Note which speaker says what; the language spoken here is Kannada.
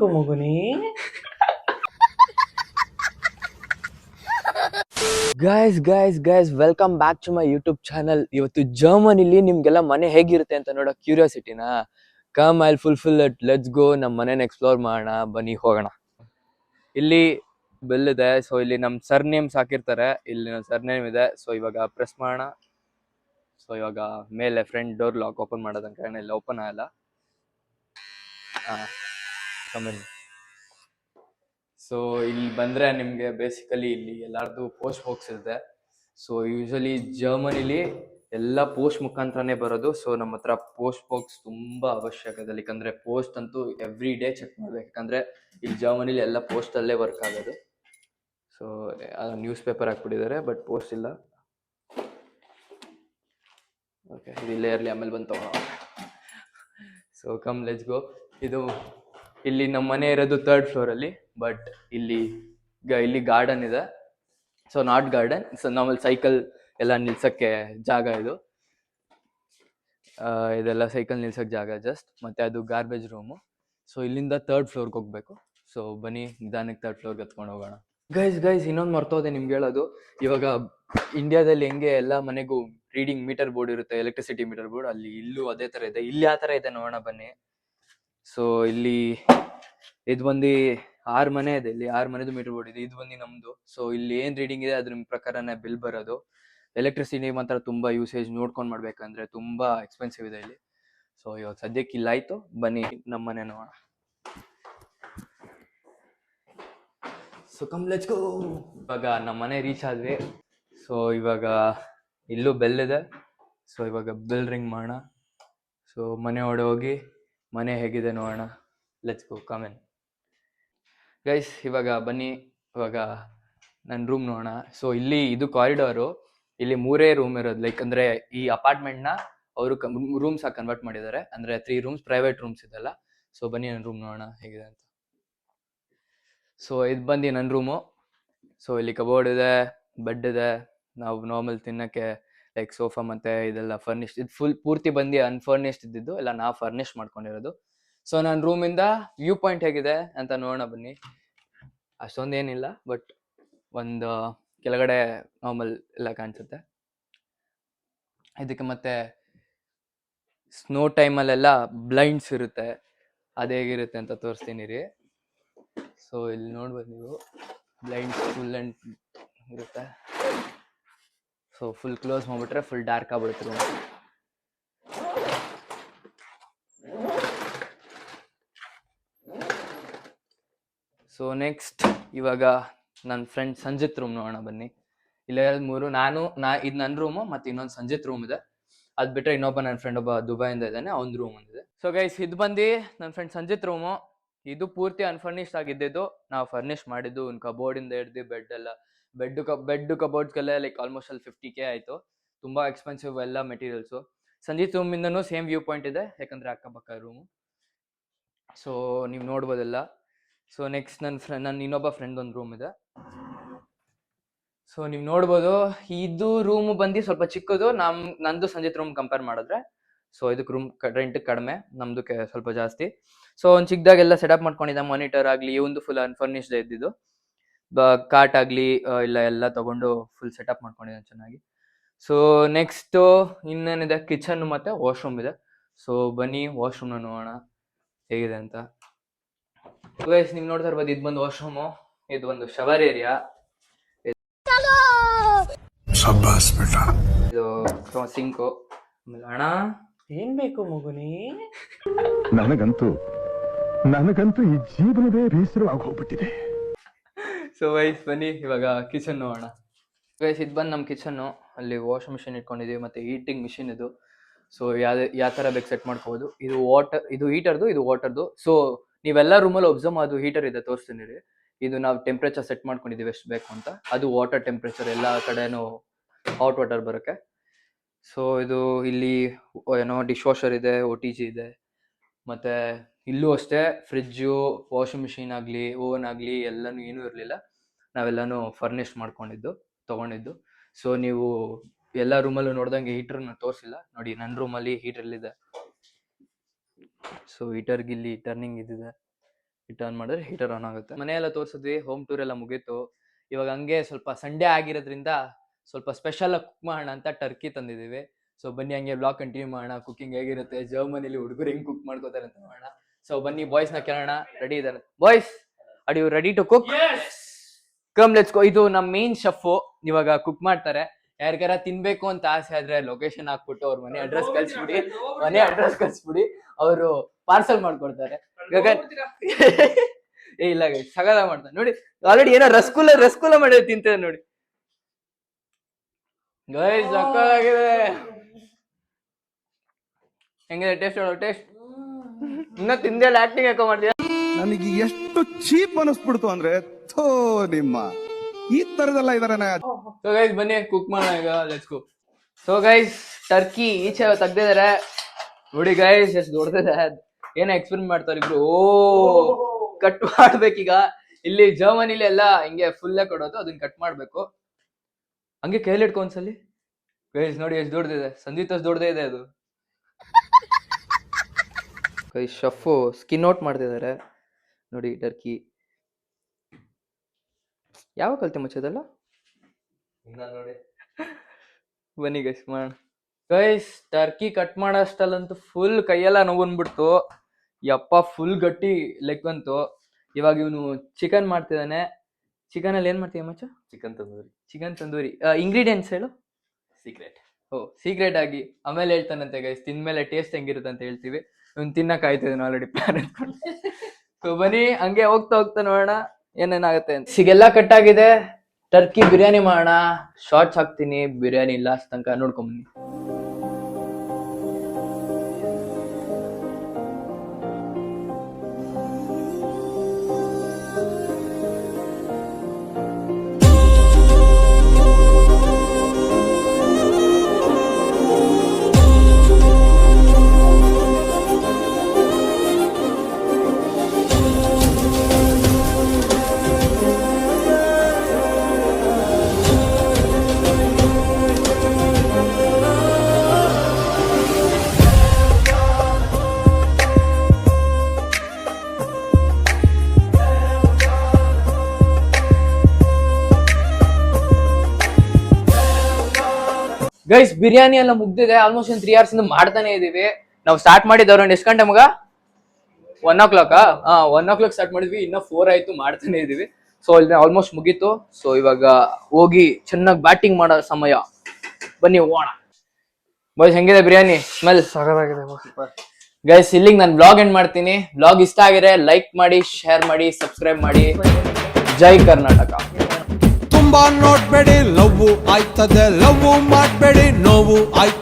Speaker 1: ಬೇಕು ಮಗುನಿ.
Speaker 2: Guys guys guys welcome back to my YouTube channel ಇವತ್ತು ಜರ್ಮನಿಲಿ ನಿಮ್ಗೆಲ್ಲ ಮನೆ ಹೇಗಿರುತ್ತೆ ಅಂತ ನೋಡೋ ಕ್ಯೂರಿಯಾಸಿಟಿನ come I fulfil it let's go ನಮ್ಮ ಮನೇನ ಎಕ್ಸ್ಪ್ಲೋರ್ ಮಾಡೋಣ. ಬನ್ನಿ, ಹೋಗೋಣ. ಇಲ್ಲಿ ಬೆಲ್ ಇದೆ. ಸೊ ಇಲ್ಲಿ ನಮ್ಮ ಸರ್ ನೇಮ್ಸ್ ಹಾಕಿರ್ತಾರೆ ಇಲ್ಲಿ ನಮ್ಮ ಸರ್ ನೇಮ್ ಇದೆ. ಸೊ ಇವಾಗ ಪ್ರೆಸ್ ಮಾಡೋಣ. ಸೊ ಇವಾಗ ಮೇಲೆ ಫ್ರಂಟ್ ಡೋರ್ ಲಾಕ್ ಓಪನ್ ಮಾಡೋದಂಕ ಇಲ್ಲಿ ಓಪನ್ ಆಗಲ್ಲ. ಹಾಂ. ಕಮ್ಮಿ ಸೊ ಇಲ್ಲಿ ಬಂದರೆ ನಿಮಗೆ ಬೇಸಿಕಲಿ ಇಲ್ಲಿ ಎಲ್ಲಾರ್ದು ಪೋಸ್ಟ್ ಬಾಕ್ಸ್ ಇರುತ್ತೆ. ಸೊ ಯೂಶಲಿ ಜರ್ಮನಿಲಿ ಎಲ್ಲ ಪೋಸ್ಟ್ ಮುಖಾಂತರನೇ ಬರೋದು. ಸೊ ನಮ್ಮ ಹತ್ರ ಪೋಸ್ಟ್ ಬಾಕ್ಸ್ ಅವಶ್ಯಕ ಇದೆ. ಯಾಕಂದರೆ ಪೋಸ್ಟ್ ಅಂತೂ ಎವ್ರಿ ಡೇ ಚೆಕ್ ಮಾಡ್ಬೇಕು. ಯಾಕಂದ್ರೆ ಇಲ್ಲಿ ಜರ್ಮನಿಲಿ ಎಲ್ಲ ಪೋಸ್ಟ್ ಅಲ್ಲೇ ವರ್ಕ್ ಆಗೋದು. ಸೊ ನ್ಯೂಸ್ ಪೇಪರ್ ಹಾಕ್ಬಿಟ್ಟಿದ್ದಾರೆ ಬಟ್ ಪೋಸ್ಟ್ ಇಲ್ಲ. ಓಕೆ ಇಲ್ಲೇ ಇರಲಿ, ಆಮೇಲೆ ತಗೊಳ್ಳೋ ಸೊ ಕಮ್ ಲೆಟ್ಸ್ ಗೋ ಇದು ಇಲ್ಲಿ ನಮ್ಮ ಮನೆ ಇರೋದು ಥರ್ಡ್ ಫ್ಲೋರಲ್ಲಿ ಬಟ್ ಇಲ್ಲಿ ಗ- ಇಲ್ಲಿ ಗಾರ್ಡನ್ ಇದೆ. So not garden so normal cycle ಎಲ್ಲ ನಿಲ್ಸಕ್ಕೆ ಜಾಗ ಇದು. ಇದೆಲ್ಲ ಸೈಕಲ್ ನಿಲ್ಸಕ್ಕೆ ಜಾಗ ಜಸ್ಟ್ ಮತ್ತೆ ಅದು ಗಾರ್ಬೇಜ್ ರೂಮು ಸೊ ಇಲ್ಲಿಂದ ಥರ್ಡ್ ಫ್ಲೋರ್ಗೆ ಹೋಗ್ಬೇಕು. ಸೊ ಬನ್ನಿ, ನಿಧಾನಕ್ಕೆ ಥರ್ಡ್ ಫ್ಲೋರ್ಗೆ ಹತ್ಕೊಂಡು ಹೋಗೋಣ. ಗೈಸ್ ಗೈಸ್ ಇನ್ನೊಂದು ಮರ್ತೋದೆ ನಿಮ್ಗೆ ಹೇಳೋದು. ಇವಾಗ ಇಂಡಿಯಾದಲ್ಲಿ ಹೆಂಗೆ ಎಲ್ಲ ಮನೆಗೂ ರೀಡಿಂಗ್ ಮೀಟರ್ ಬೋರ್ಡ್ ಇರುತ್ತೆ ಎಲೆಕ್ಟ್ರಿಸಿಟಿ ಮೀಟರ್ ಬೋರ್ಡ್ ಅಲ್ಲಿ ಇಲ್ಲೂ ಅದೇ ತರ ಇದೆ. ಇಲ್ಲಿ ಆ ತರ ಇದೆ, ನೋಡೋಣ ಬನ್ನಿ. ಸೊ ಇಲ್ಲಿ ಇದು ಬಂದು ಆರು ಮನೆ ಇದೆ. ಇಲ್ಲಿ ಆರು ಮನೆದು ಮೀಟರ್ ಬೋರ್ಡ್ ಇದೆ. ಇದು ಬಂದು ನಮ್ದು. ಸೊ ಇಲ್ಲಿ ಏನ್ ರೀಡಿಂಗ್ ಇದೆ, ಅದ್ರ ಪ್ರಕಾರನೇ ಬಿಲ್ ಬರೋದು. ಎಲೆಕ್ಟ್ರಿಸಿಟಿ ಮಾತ್ರ ತುಂಬಾ ಯೂಸೇಜ್ ನೋಡ್ಕೊಂಡ್ ಮಾಡ್ಬೇಕಂದ್ರೆ ತುಂಬಾ ಎಕ್ಸ್ಪೆನ್ಸಿವ್ ಇದೆ ಇಲ್ಲಿ. ಸೊ ಇವಾಗ ಸದ್ಯಕ್ಕೆ ಇಲ್ಲ ಆಯ್ತು. ಬನ್ನಿ ನಮ್ಮ ಮನೆ ನೋಡೋಣ. ಸೊ ಕಮ್ ಲೆಟ್ಸ್ ಗೋ ಇವಾಗ ನಮ್ಮ ಮನೆ ರೀಚ್ ಆದ್ವಿ. ಸೊ ಇವಾಗ ಇಲ್ಲೂ ಬೆಲ್ ಇದೆ. ಸೊ ಇವಾಗ ಬೆಲ್ ರಿಂಗ್ ಮಾಡೋಣ. ಸೊ ಮನೆ ಒಳಗೆ ಹೋಗಿ ಮನೆ ಹೇಗಿದೆ ನೋಡೋಣ. ಲೆಟ್ಸ್ ಗೋ ಕಮೆನ್ ಗೈಸ್ ಇವಾಗ ಬನ್ನಿ. ಇವಾಗ ನನ್ನ ರೂಮ್ ನೋಡೋಣ. ಸೊ ಇಲ್ಲಿ ಇದು ಕಾರಿಡಾರು ಇಲ್ಲಿ ಮೂರೇ ರೂಮ್ ಇರೋದು. ಲೈಕ್ ಅಂದ್ರೆ ಈ ಅಪಾರ್ಟ್ಮೆಂಟ್ನ ಅವರು ರೂಮ್ಸ್ ಆಗಿ ಕನ್ವರ್ಟ್ ಮಾಡಿದ್ದಾರೆ. ಅಂದ್ರೆ ತ್ರೀ ರೂಮ್ಸ್ ಪ್ರೈವೇಟ್ ರೂಮ್ಸ್ ಇದೆಲ್ಲ. ಸೊ ಬನ್ನಿ ನನ್ನ ರೂಮ್ ನೋಡೋಣ ಹೇಗಿದೆ ಅಂತ. ಸೊ ಇದು ಬಂದು ನನ್ನ ರೂಮು ಸೊ ಇಲ್ಲಿ ಕಬೋರ್ಡ್ ಇದೆ ಬೆಡ್ ಇದೆ. ನಾವು ನಾರ್ಮಲ್ ತಿನ್ನಕ್ಕೆ ಲೈಕ್ ಸೋಫಾ ಮತ್ತೆ ಇದೆಲ್ಲ ಫರ್ನಿಶ್ ಇದು ಫುಲ್ ಪೂರ್ತಿ ಬಂದು ಅನ್ಫರ್ನಿಶ್ಡ್ ಇದ್ದಿದ್ದು, ಎಲ್ಲ ನಾ ಫರ್ನಿಶ್ ಮಾಡ್ಕೊಂಡಿರೋದು. ಸೊ ನನ್ನ ರೂಮಿಂದ ವ್ಯೂ ಪಾಯಿಂಟ್ ಹೇಗಿದೆ ಅಂತ ನೋಡೋಣ ಬನ್ನಿ. ಅಷ್ಟೊಂದೇನಿಲ್ಲ ಬಟ್ ಒಂದು ಕೆಳಗಡೆ ನಾರ್ಮಲ್ ಎಲ್ಲ ಕಾಣಿಸುತ್ತೆ. ಇದಕ್ಕೆ ಮತ್ತೆ ಸ್ನೋ ಟೈಮಲ್ಲೆಲ್ಲ ಬ್ಲೈಂಡ್ಸ್ ಇರುತ್ತೆ. ಅದು ಹೇಗಿರುತ್ತೆ ಅಂತ ತೋರಿಸ್ತೀನಿ ರೀ. ಸೊ ಇಲ್ಲಿ ನೋಡ್ಬೋದು ನೀವು ಬ್ಲೈಂಡ್ಸ್ ಫುಲ್ ಅಂಡ್ ಇರುತ್ತೆ. ಸೊ ಫುಲ್ ಕ್ಲೋಸ್ ಮಾಡಿಬಿಟ್ರೆ ಫುಲ್ ಡಾರ್ಕ್ ಆಗ್ಬಿಡುತ್ತೆ ರೂಮ್ ಸೊ ನೆಕ್ಸ್ಟ್ ಇವಾಗ ನನ್ನ ಫ್ರೆಂಡ್ ಸಂಜಿತ್ ರೂಮ್ ನೋಡೋಣ ಬನ್ನಿ ಇಲ್ಲ ಮೂರು ನಾನು ನಾ ಇದು ನನ್ನ ರೂಮು ಮತ್ತು ಇನ್ನೊಂದು ಸಂಜಿತ್ ರೂಮ್ ಇದೆ ಅದು ಬಿಟ್ಟರೆ ಇನ್ನೊಬ್ಬ ನನ್ನ ಫ್ರೆಂಡ್ ಒಬ್ಬ ದುಬೈಯಿಂದ ಇದ್ದಾನೆ ಅವ್ನ ರೂಮ್ ಒಂದಿದೆ ಸೊ ಗೈಸ್ ಇದು ಬಂದು ನನ್ನ ಫ್ರೆಂಡ್ ಸಂಜಿತ್ ರೂಮು ಇದು ಪೂರ್ತಿ ಅನ್ಫರ್ನಿಶ್ಡ್ ಆಗಿದ್ದಿದ್ದು ನಾವು ಫರ್ನಿಶ್ ಮಾಡಿದ್ದು ಕಬೋರ್ಡಿಂದ ಹಿಡ್ದು ಬೆಡ್ ಎಲ್ಲ ಬೆಡ್ ಬೆಡ್ ಕಬೋರ್ಡ್ಸ್ಗೆಲ್ಲ ಲೈಕ್ ಆಲ್ಮೋಸ್ಟ್ ಅಲ್ಲಿ ಫಿಫ್ಟಿ ಕೆ ಆಯ್ತು. ತುಂಬಾ ಎಕ್ಸ್ಪೆನ್ಸಿವ್ ಎಲ್ಲ ಮೆಟೀರಿಯಲ್ಸು ಸಂಜೀತ್ ರೂಮ್ ಇಂದನೂ ಸೇಮ್ ವ್ಯೂ ಪಾಯಿಂಟ್ ಇದೆ, ಯಾಕಂದರೆ ಅಕ್ಕಪಕ್ಕ ರೂಮು ಸೊ ನೀವು ನೋಡ್ಬೋದೆಲ್ಲ. ಸೊ ನೆಕ್ಸ್ಟ್ ನನ್ನ ಫ್ರೆಂಡ್ ನನ್ನ ಇನ್ನೊಬ್ಬ ಫ್ರೆಂಡ್ ಒಂದು ರೂಮ್ ಇದೆ. ಸೊ ನೀವು ನೋಡ್ಬೋದು, ಇದು ರೂಮ್ ಬಂದು ಸ್ವಲ್ಪ ಚಿಕ್ಕದು, ನಮ್, ನಂದು ಸಂಜಿತ್ ರೂಮ್ ಕಂಪೇರ್ ಮಾಡಿದ್ರೆ. ಸೊ ಇದಕ್ಕೆ ರೂಮ್ ರೆಂಟ್ ಕಡಿಮೆ, ನಮ್ದು ಸ್ವಲ್ಪ ಜಾಸ್ತಿ. ಸೊ ಒಂದು ಚಿಕ್ಕದಾಗೆಲ್ಲ ಸೆಟಪ್ ಮಾಡ್ಕೊಂಡಿದ್ದ ಮಾನಿಟರ್ ಆಗಲಿ ಒಂದು ಫುಲ್ ಅನ್ಫರ್ನಿಶ್ಡ್ ಇದ್ದಿದ್ದು. ಕಾಟ್ ಆಗಲಿ ಇಲ್ಲ ಎಲ್ಲ ತಗೊಂಡು ಫುಲ್ ಸೆಟಪ್ ಮಾಡ್ಕೊಂಡಿದ್ದೆ ಚೆನ್ನಾಗಿ. ಸೊ ನೆಕ್ಸ್ಟು ಇನ್ನೇನಿದೆ? ಕಿಚನ್ ಮತ್ತು ವಾಶ್ರೂಮ್ ಇದೆ. ಸೊ ಬನ್ನಿ ವಾಶ್ರೂಮ್ನ ನೋಡೋಣ. ಹೇಗಿದೆ ಅಂತ. ವಯಸ್ ನೀವು ನೋಡ್ತಾ ಇರ್ಬೋದು ಇದು ಬಂದು ವಾಶ್ರೂಮು ಇದು ಒಂದು ಶವರ್ ಏರಿಯಾ ಇದು ಸಿಂಕು ಆಮೇಲೆ ಹಣ
Speaker 1: ಏನ್ ಬೇಕು ಮಗುನಿ?
Speaker 3: ನನಗಂತೂ ನನಗಂತೂ ಈ ಜೀವನವೇ ಬೇಸರವಾಗಿ ಹೋಗ್ಬಿಟ್ಟಿದೆ.
Speaker 2: ಸೊ ವೈಸ್ ಬನ್ನಿ, ಇವಾಗ ಕಿಚನ್ ನೋಡೋಣ. ವೈಸ್ ಇದು ಬಂದು ನಮ್ಮ ಕಿಚನ್ನು ಅಲ್ಲಿ ವಾಶ್ ಮಿಷಿನ್ ಇಟ್ಕೊಂಡಿದ್ದೀವಿ ಮತ್ತು ಹೀಟಿಂಗ್ ಮಿಷಿನ್ ಇದು. ಸೊ ಯಾವ ಯಾವ ಥರ ಬೇಕು ಸೆಟ್ ಮಾಡ್ಕೋಬೋದು. ಇದು ವಾಟರ್ ಇದು ಹೀಟರ್ದು ಇದು ವಾಟರ್ದು ಸೊ ನೀವೆಲ್ಲ ರೂಮಲ್ಲಿ ಒಬ್ಸರ್ವ್ ಅದು ಹೀಟರ್ ಇದೆ, ತೋರಿಸ್ತೀನಿ ರೀ. ಇದು ನಾವು ಟೆಂಪ್ರೇಚರ್ ಸೆಟ್ ಮಾಡ್ಕೊಂಡಿದ್ದೀವಿ ಎಷ್ಟು ಬೇಕು ಅಂತ. ಅದು ವಾಟರ್ ಟೆಂಪ್ರೇಚರ್ ಎಲ್ಲ ಕಡೆನೂ ಹಾಟ್ ವಾಟರ್ ಬರೋಕ್ಕೆ. ಸೊ ಇದು ಇಲ್ಲಿ, ಏನೋ ಡಿಶ್ ವಾಷರ್ ಇದೆ ಒ ಟಿ ಜಿ ಇದೆ. ಮತ್ತೆ ಇಲ್ಲೂ ಅಷ್ಟೇ ಫ್ರಿಜ್ಜು ವಾಷಿಂಗ್ ಮಿಷಿನ್ ಆಗಲಿ ಓವನ್ ಆಗಲಿ ಎಲ್ಲನೂ ಏನೂ ಇರಲಿಲ್ಲ. ನಾವೆಲ್ಲನೂ ಫರ್ನಿಶ್ ಮಾಡ್ಕೊಂಡಿದ್ದು, ತೊಗೊಂಡಿದ್ದು. ಸೊ ನೀವು ಎಲ್ಲ ರೂಮಲ್ಲೂ ನೋಡ್ದಂಗೆ ಹೀಟರ್ನ ತೋರಿಸಿಲ್ಲ. ನೋಡಿ ನನ್ನ ರೂಮಲ್ಲಿ ಹೀಟರ್ ಇದೆ ಸೊ ಹೀಟರ್ಗೆ ಇಲ್ಲಿ ಟರ್ನಿಂಗ್ ಇದ್ದಿದೆ. ಹಿಟ್ ಆನ್ ಮಾಡಿದ್ರೆ ಹೀಟರ್ ಆನ್ ಆಗುತ್ತೆ. ಮನೆಯೆಲ್ಲ ತೋರಿಸಿದ್ವಿ ಹೋಮ್ ಟೂರ್ ಎಲ್ಲ ಮುಗೀತು. ಇವಾಗ ಹಂಗೆ ಸ್ವಲ್ಪ ಸಂಡೇ ಆಗಿರೋದ್ರಿಂದ ಸ್ವಲ್ಪ ಸ್ಪೆಷಲ್ ಕುಕ್ ಮಾಡೋಣ ಅಂತ ಟರ್ಕಿ ತಂದಿದ್ದೀವಿ. ಸೊ ಬನ್ನಿ ಹಂಗೆ ಬ್ಲಾಗ್ ಕಂಟಿನ್ಯೂ ಮಾಡೋಣ. ಕುಕ್ಕಿಂಗ್ ಹೇಗಿರುತ್ತೆ? ಜರ್ಮನಿಲಿ ಹುಡುಗರು ಹೆಂಗೆ ಕುಕ್ ಮಾಡ್ಕೋತಾರೆ ಅಂತ ನೋಡೋಣ. ಸೊ ಬನ್ನಿ ಬಾಯ್ಸ್ನ ಕೇಳೋಣ ರೆಡಿ ಇದಾರೆ boys add you ready to cook come let's go ಇದು ನಮ್ಮ ಮೇನ್ ಶೆಫ್ ಇವಾಗ ಕುಕ್ ಮಾಡ್ತಾರೆ. ಯಾರಿಗಾರ ತಿನ್ಬೇಕು ಅಂತ ಆಸೆ ಆದ್ರೆ ಲೊಕೇಶನ್ ಹಾಕ್ಬಿಟ್ಟು ಅವ್ರ ಮನೆ ಅಡ್ರೆಸ್ ಕಳ್ಸಿಬಿಡಿ. ಮನೆ ಅಡ್ರೆಸ್ ಕಳ್ಸ್ಬಿಡಿ. ಅವರು ಪಾರ್ಸಲ್ ಮಾಡ್ಕೊಡ್ತಾರೆ. ಏ ಇಲ್ಲ ಸಗದ ಮಾಡ್ತಾರೆ. ನೋಡಿ ಆಲ್ರೆಡಿ ಏನೋ ರಸಗುಲ್ಲ ರಸಗುಲ್ಲ ಮಾಡಿ ತಿಂತಾರೆ ನೋಡಿ. ಗೈಸ್ ಸಕ್ಕತ್ತಾಗಿದೆ ಹೆಂಗಿದೆ? ಟೇಸ್ಟ್ ನೋಡೋ ಟೇಸ್ಟ್ ಇನ್ನ ತಿಂದೆ ಆಕ್ಟಿಂಗ್ ಯಾಕೋ ಮಾಡ್ತೀಯ?
Speaker 4: ನನಗೆ ಎಷ್ಟು ಚೀಪ್ ಅನಿಸ್ಬಿಡ್ತು ಅಂದ್ರೆ ಥೋ ನಿಮ್ಮ. ಈ ತರದಲ್ಲ ಇದಾರೆ
Speaker 2: ಸೊ ಗೈಸ್ ಬನ್ನಿ ಕುಕ್ ಮಾಡೋಣ ಈಗ let's cook so guys turkey ಈಚೆ ತಗ್ದಿದಾರೆ. ನೋಡಿ ಗೈಸ್ ಎಷ್ಟು ದೊಡ್ಡದಿದೆ. ಏನೋ ಎಕ್ಸ್ಪೆರಿಮೆಂಟ್ ಮಾಡ್ತಾರೆ ಇಬ್ರು? ಓ ಕಟ್ ಮಾಡ್ಬೇಕೀಗ. ಇಲ್ಲಿ ಜರ್ಮನಿಲಿ ಎಲ್ಲ ಹಿಂಗೆ ಫುಲ್ಲೇ ಕೊಡೋದು ಅದನ್ನ ಕಟ್ ಮಾಡ್ಬೇಕು. ಹಂಗೆ ಕೈಲಿ ಇಟ್ಕೊ ಒಂದ್ಸಲಿ. ಗೈಸ್ ನೋಡಿ ಎಷ್ಟು ದೊಡ್ಡದಿದೆ. ಸಂದೀಪ್ ಅಷ್ಟು ದೊಡ್ಡದೇ ಇದೆ ಅದು. ಗೈಸ್ ಶಫು ಸ್ಕಿನ್ ಔಟ್ ಮಾಡ್ತಿದ್ದಾರೆ. ನೋಡಿ ಟರ್ಕಿ. ಯಾವ ಕಲ್ತೆ ಮುಚ್ಚೋದಲ್ಲ ಬನ್ನಿ ಗೈಸ್ ಮಾಡೋಣ. ಗೈಸ್ ಟರ್ಕಿ ಕಟ್ ಮಾಡೋಷ್ಟಲ್ಲಂತೂ ಫುಲ್ ಕೈಯೆಲ್ಲ ನೋವು ಬಂದ್ಬಿಡ್ತು ಯಪ್ಪ ಫುಲ್ ಗಟ್ಟಿ ಲೆಗ್ ಬಂತು. ಇವಾಗ ಇವನು ಚಿಕನ್ ಮಾಡ್ತಿದ್ದಾನೆ. ಚಿಕನ್ ಅಲ್ಲಿ ಏನ್ ಮಾಡ್ತೀಯ ಮಚ್ಚ?
Speaker 5: Chicken tandoori.
Speaker 2: Chicken tandoori. Ingredients ಹೇಳು.
Speaker 5: ಸೀಕ್ರೆಟ್
Speaker 2: ಓ ಸೀಕ್ರೆಟ್ ಆಗಿ ಆಮೇಲೆ ಹೇಳ್ತಾನಂತೆ ಗೈಸ್ ತಿಂದ್ಮೇಲೆ ಟೇಸ್ಟ್ ಹೆಂಗಿರುತ್ತೆ ಅಂತ ಹೇಳ್ತೀವಿ. ಇವ್ನು ತಿನ್ನಕ್ ಆಯ್ತಿದ್ದಾನೆ ಆಲ್ರೆಡಿ ಪ್ಲಾನ್ ಸೊ ಬನ್ನಿ, ಹಂಗೆ ಹೋಗ್ತಾ ಹೋಗ್ತಾ ನೋಡೋಣ ಏನೇನಾಗುತ್ತೆ ಅಂತ. ಸಿಗೆಲ್ಲ ಕಟ್ ಆಗಿದೆ. ಟರ್ಕಿ ಬಿರಿಯಾನಿ ಮಾಡೋಣ. ಶಾರ್ಟ್ಸ್ ಹಾಕ್ತೀನಿ. ಬಿರಿಯಾನಿ ಇಲ್ಲ ತನಕ ನೋಡ್ಕೊಂಬನ್ನಿ ಗೈಸ್ ಬಿರಿಯಾನಿ ಎಲ್ಲ ಮುಗ್ದಿದೆ. ಆಲ್ಮೋಸ್ಟ್ ಒಂದು ತ್ರೀ ಅವರ್ಸ್ ಇಂದ ಮಾಡ್ತಾನೆ ಇದೀವಿ. ನಾವು ಸ್ಟಾರ್ಟ್ ಮಾಡಿದ್ದು ಅರೌಂಡ್ ಎಷ್ಟು ಗಂಟೆ ಮಗ? ಒನ್ ಓ ಕ್ಲಾಕ್ ಹಾ ಒನ್ ಓ ಕ್ಲಾಕ್ ಸ್ಟಾರ್ಟ್ ಮಾಡಿದ್ವಿ. ಇನ್ನೂ ಫೋರ್ ಆಯ್ತು ಮಾಡ್ತಾನೆ ಇದೀವಿ. ಸೊ ಇಲ್ಲಿ ಆಲ್ಮೋಸ್ಟ್ ಮುಗೀತು. ಸೊ ಇವಾಗ ಹೋಗಿ ಚೆನ್ನಾಗಿ ಬ್ಯಾಟಿಂಗ್ ಮಾಡೋ ಸಮಯ. ಬನ್ನಿ ಹೋಗೋಣ. ಬಾಯ್ಸ್ ಹೆಂಗಿದೆ ಬಿರಿಯಾನಿ? ಸ್ಮೆಲ್
Speaker 1: ಸಗದಾಗಿದೆ
Speaker 2: ಗೈಸ್ ಇಲ್ಲಿಗೆ ನಾನು ಬ್ಲಾಗ್ ಎಂಡ್ ಮಾಡ್ತೀನಿ. ಬ್ಲಾಗ್ ಇಷ್ಟ ಆಗಿದ್ರೆ ಲೈಕ್ ಮಾಡಿ ಶೇರ್ ಮಾಡಿ ಸಬ್ಸ್ಕ್ರೈಬ್ ಮಾಡಿ. ಜೈ ಕರ್ನಾಟಕ.
Speaker 6: ತುಂಬಾ ನೋಡ್ಬೇಡಿ ಲವ್ ಆಯ್ತದೆ ಲವ್ ಮಾಡಬೇಡಿ ನೋವು ಆಯ್ತು